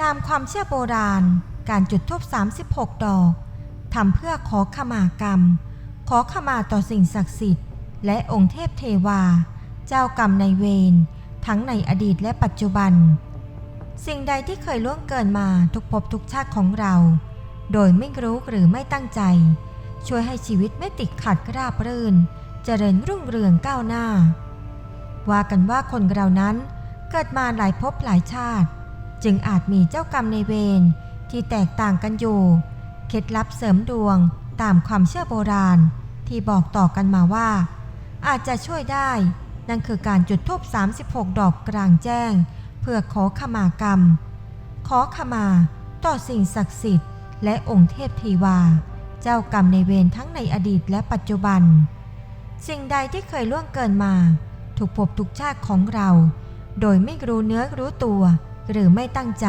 ตามความเชื่อโบราณ การจุดธูป36 ดอกทำเพื่อขอขมากรรม ขอขมาต่อสิ่งศักดิ์สิทธิ์ และองค์เทพเทวา เจ้ากรรมในายเวรทั้งในอดีตและปัจจุบัน สิ่งใดที่เคยล่วงเกินมาทุกภพทุกชาติของเรา โดยไม่รู้หรือไม่ตั้งใจ ช่วยให้ชีวิตไม่ติดขัดราบรื่น เจริญรุ่งเรืองก้าวหน้า ว่ากันว่าคนเรานั้นเกิดมาหลายภพหลายชาติ จึงอาจมีเจ้ากรรมในเวรที่แตกต่างกันอยู่ เคล็ดลับเสริมดวงตามความเชื่อโบราณ ที่บอกต่อกันมาว่า อาจจะช่วยได้ นั่นคือการจุดธูป36 ดอกกลางแจ้ง เพื่อขอขมากรรม ขอขมาต่อสิ่งศักดิ์สิทธิ์และองค์เทพเทวา เจ้ากรรมในเวรทั้งในอดีตและปัจจุบัน สิ่งใดที่เคยล่วงเกินมา ถูกภพทุกชาติของเรา โดยไม่รู้เนื้อรู้ตัว หรือไม่ตั้งใจ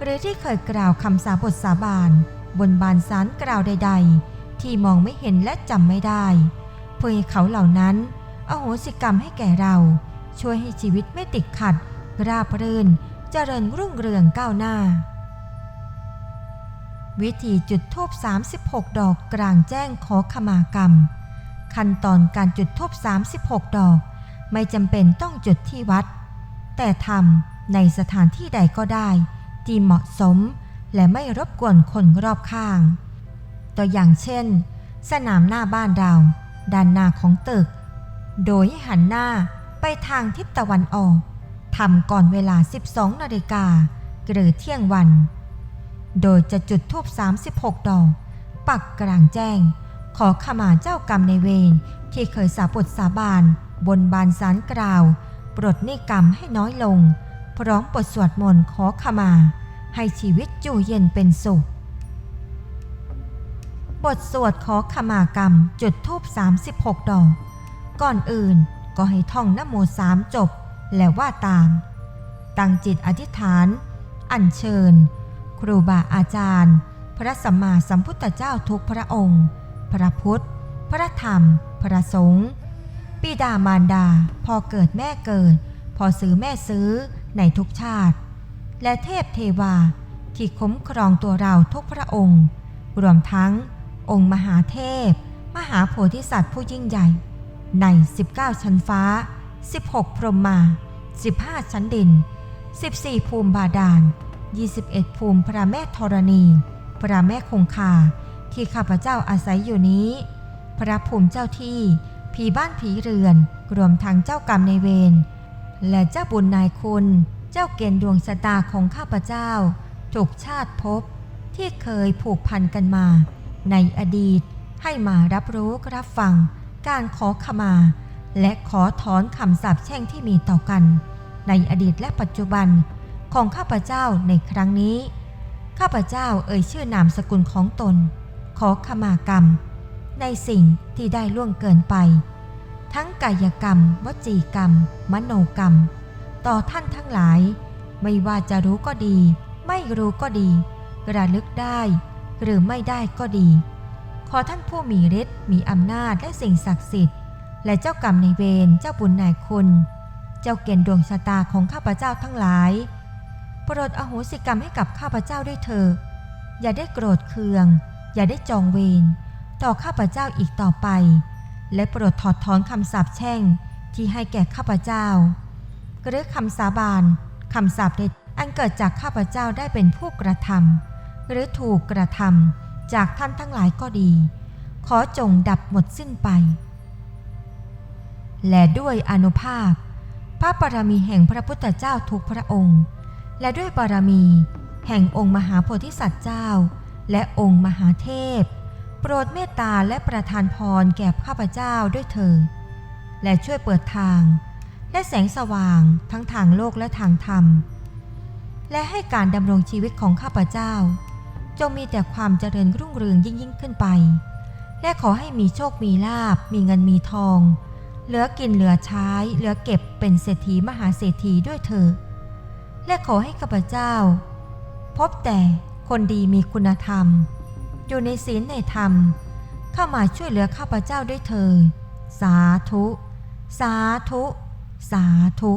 หรือที่เคยกล่าวคำสาบทสาบาน บนบานสารกล่าวใด ๆ ที่มองไม่เห็นและจำไม่ได้เพื่อให้เขาเหล่านั้น อโหสิกรรมให้แก่เรา ช่วยให้ชีวิตไม่ติดขัด ราบรื่น เจริญรุ่งเรืองก้าวหน้า วิธีจุดธูป36 ดอกกลางแจ้งขอขมากรรม ขั้นตอนการจุดธูป36 ดอก ไม่จำเป็นต้องจุดที่วัด แต่ทำ ในสถานที่ใดก็ได้ที่เหมาะสมและไม่รบกวนคนรอบข้าง ตัวอย่างเช่น สนามหน้าบ้านเราด้านหน้าของตึก โดยหันหน้าไปทางทิศตะวันออกทำก่อนเวลา 12 นาฬิกาหรือเที่ยงวัน โดยจะจุดธูป 36 ดอก ปักกลางแจ้ง ขอขมาเจ้ากรรมในเวรที่เคยสาบทสาบาน บนบานสารกล่าว ปลดนิกรรมให้น้อยลง พร้อมบทสวดมนต์ขอขมา ให้ชีวิตอยู่เย็นเป็นสุข บทสวดขอขมากรรมจุดธูป36 ดอก ก่อนอื่นก็ให้ท่องนโมสามจบแล้วว่าตาม ตั้งจิตอธิษฐาน อัญเชิญ ครูบาอาจารย์ พระสัมมาสัมพุทธเจ้าทุกพระองค์ พระพุทธ พระธรรม พระสงฆ์ปิดามารดา พอเกิดแม่เกิด พอซื้อแม่ซื้อ ในทุกชาติ และเทพเทวาที่คุ้มครองตัวเราทุกพระองค์ รวมทั้งองค์มหาเทพ มหาโพธิสัตว์ผู้ยิ่งใหญ่ ใน 19 ชั้นฟ้า 16 พรหมมา 15 ชั้นดิน 14 ภูมิบาดาล 21 ภูมิพระแม่ธรณี พระแม่คงคา ที่ข้าพเจ้าอาศัยอยู่นี้ พระภูมิเจ้าที่ ผีบ้านผีเรือน รวมทั้งเจ้ากรรมในเวร และเจ้าบุญนายคุณ เจ้าเกณฑ์ดวงชะตาของข้าพเจ้าถูกชาติภพที่เคยผูกพันกันมา ในอดีตให้มารับรู้รับฟัง การขอขมา และขอถอนคำสาปแช่งที่มีต่อกัน ในอดีตและปัจจุบันของข้าพเจ้าในครั้งนี้ ข้าพเจ้าเอ่ยชื่อนามสกุลของตน ขอขมากรรม ในสิ่งที่ได้ล่วงเกินไป ทั้งกายกรรม วจีกรรม มโนกรรม ต่อท่านทั้งหลาย ไม่ว่าจะรู้ก็ดี ไม่รู้ก็ดี ระลึกได้ หรือไม่ได้ก็ดี ขอท่านผู้มีฤทธิ์มีอำนาจและสิ่งศักดิ์สิทธิ์ และเจ้ากรรมในเวรเจ้าบุญนายคุณ เจ้าเกณฑ์ดวงชะตาของข้าพเจ้าทั้งหลายโปรดอโหสิกรรมให้กับข้าพเจ้าด้วยเถิดอย่าได้โกรธเคือง อย่าได้จองเวรต่อข้าพเจ้าอีกต่อไป และโปรดถอดถอนคำสาปแช่งที่ให้แก่ข้าพเจ้า หรือคำสาบานคำสาปเด็ดอันเกิดจากข้าพเจ้าได้เป็นผู้กระทำหรือถูกกระทำจากท่านทั้งหลายก็ดี ขอจงดับหมดสิ้นไป และด้วยอนุภาพ พระบารมีแห่งพระพุทธเจ้าทุกพระองค์ และด้วยบารมี แห่งองค์มหาโพธิสัตว์เจ้า และองค์มหาเทพ ปรดเมตตาและประทานพรแก่ข้าพเจ้าด้วยเถิดและช่วยเปิดทาง และแสงสว่างทั้งทางโลกและทางธรรม และให้การดำรงชีวิตของข้าพเจ้า จงมีแต่ความเจริญรุ่งเรืองยิ่งยิ่งขึ้นไป และขอให้มีโชคมีลาบ มีเงินมีทอง เหลือกินเหลือใช้ เหลือเก็บเป็นเศรษฐีมหาเศรษฐีด้วยเถิดและขอให้ข้าพเจ้า พบแต่คนดีมีคุณธรรม อยู่ในศีลในธรรม เข้ามาช่วยเหลือข้าพเจ้าด้วยเถิดสาธุ สาธุ สาธุ